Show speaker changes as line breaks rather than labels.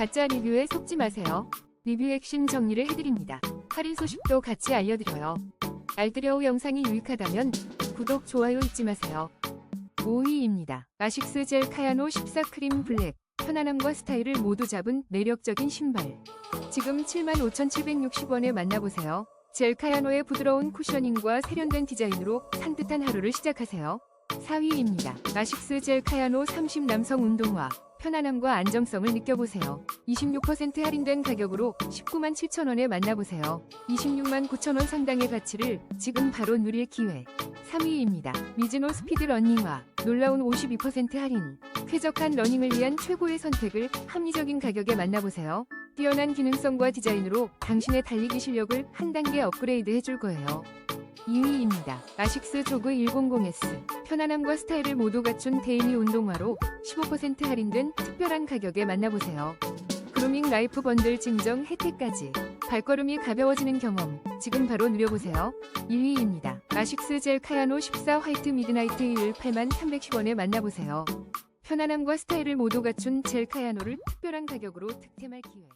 가짜 리뷰에 속지 마세요. 리뷰 핵심 정리를 해드립니다. 할인 소식도 같이 알려드려요. 알뜰여우 영상이 유익하다면 구독, 좋아요 잊지 마세요. 5위입니다. 아식스 젤 카야노 14 크림 블랙. 편안함과 스타일을 모두 잡은 매력적인 신발. 지금 75,760원에 만나보세요. 젤 카야노의 부드러운 쿠셔닝과 세련된 디자인으로 산뜻한 하루를 시작하세요. 4위입니다. 아식스 젤 카야노 30 남성 운동화. 편안함과 안정성을 느껴보세요. 26% 할인된 가격으로 19만 7천원에 만나보세요. 26만 9천원 상당의 가치를 지금 바로 누릴 기회. 3위입니다. 미즈노 스피드 러닝화. 놀라운 52% 할인. 쾌적한 러닝을 위한 최고의 선택을 합리적인 가격에 만나보세요. 뛰어난 기능성과 디자인으로 당신의 달리기 실력을 한 단계 업그레이드 해줄 거예요. 2위입니다. 아식스 조그 100S. 편안함과 스타일을 모두 갖춘 데이미 운동화로 15% 할인된 특별한 가격에 만나보세요. 그루밍 라이프 번들 증정 혜택까지. 발걸음이 가벼워지는 경험. 지금 바로 누려보세요. 1위입니다. 아식스 젤 카야노 14 화이트 미드나이트 1 8310원에 만나보세요. 편안함과 스타일을 모두 갖춘 젤 카야노를 특별한 가격으로 득템할 기회.